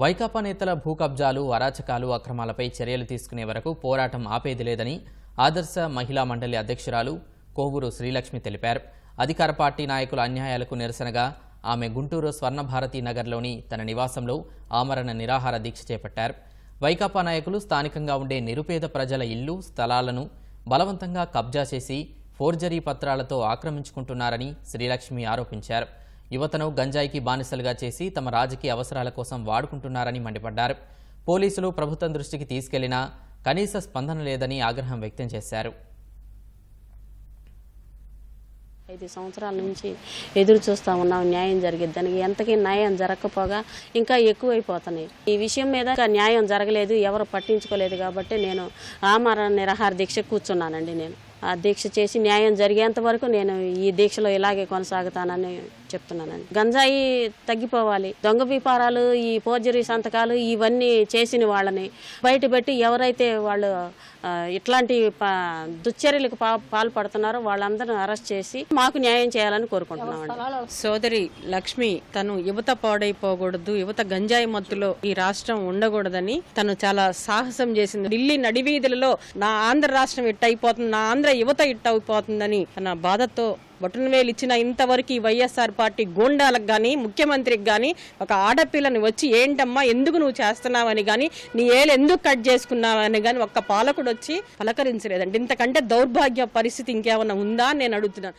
వైకాపా నేతల భూ కబ్జాలు అరాచకాలు అక్రమాలపై చర్యలు తీసుకునే వరకు పోరాటం ఆపేది లేదని ఆదర్శ మహిళా మండలి అధ్యక్షురాలు కోవూరు శ్రీలక్ష్మి తెలిపారు. అధికార పార్టీ నాయకుల అన్యాయాలకు నిరసనగా ఆమె గుంటూరు స్వర్ణభారతి నగర్లోని తన నివాసంలో ఆమరణ నిరాహార దీక్ష చేపట్టారు. వైకాపా నాయకులు స్థానికంగా ఉండే నిరుపేద ప్రజల ఇల్లు స్థలాలను బలవంతంగా కబ్జా చేసి ఫోర్జరీ పత్రాలతో ఆక్రమించుకుంటున్నారని శ్రీలక్ష్మి ఆరోపించారు. యువతను గంజాయికి బానిసలుగా చేసి తమ రాజకీయ అవసరాల కోసం వాడుకుంటున్నారని మండిపడ్డారు. పోలీసులు ప్రభుత్వం దృష్టికి తీసుకెళ్ళినా కనీస స్పందన లేదని ఆగ్రహం వ్యక్తం చేశారు. ఐదు సంవత్సరాల నుంచి ఎదురు చూస్తూ ఉన్నాం న్యాయం జరిగిద్దని ఎంతకీ న్యాయం జరగకపోగా ఇంకా ఎక్కువైపోతున్నాయి. ఈ విషయం మీద న్యాయం జరగలేదు ఎవరు పట్టించుకోలేదు కాబట్టి నేను ఆమరణ నిరాహార దీక్ష కూర్చున్నానండి నేను. ఆ దీక్ష చేసి న్యాయం జరిగేంత వరకు నేను ఈ దీక్షలో ఇలాగే కొనసాగుతానని చెప్తున్నానండి. గంజాయి తగ్గిపోవాలి. దొంగ వ్యాపారాలు ఈ పోర్జరీ సంతకాలు ఇవన్నీ చేసిన వాళ్ళని బయటపెట్టి ఎవరైతే వాళ్ళు ఇట్లాంటి దుశ్చర్యలకు పాల్పడుతున్నారో వాళ్ళందరిని అరెస్ట్ చేసి మాకు న్యాయం చేయాలని కోరుకుంటున్నామండి. సోదరి లక్ష్మి తను యువత పాడైపోకూడదు యువత గంజాయి మత్తులో ఈ రాష్ట్రం ఉండకూడదని తను చాలా సాహసం చేసింది. ఢిల్లీ నడివీధులలో నా ఆంధ్ర రాష్ట్రం ఇట్ట అయిపోతుంది నా ఆంధ్ర యువత ఇట్ట అయిపోతుందని తన బాధతో బొట్టనవేలు ఇచ్చిన ఇంతవరకు ఈ వైఎస్ఆర్ పార్టీ గోండాలకు కానీ ముఖ్యమంత్రికి కానీ ఒక ఆడపిల్లని వచ్చి ఏంటమ్మా ఎందుకు నువ్వు చేస్తున్నావని కానీ నీ ఏళ్ళు ఎందుకు కట్ చేసుకున్నావని కానీ ఒక్క పాలకుడు వచ్చి పలకరించలేదండి. ఇంతకంటే దౌర్భాగ్య పరిస్థితి ఇంకేమన్నా ఉందా అని నేను అడుగుతున్నాను.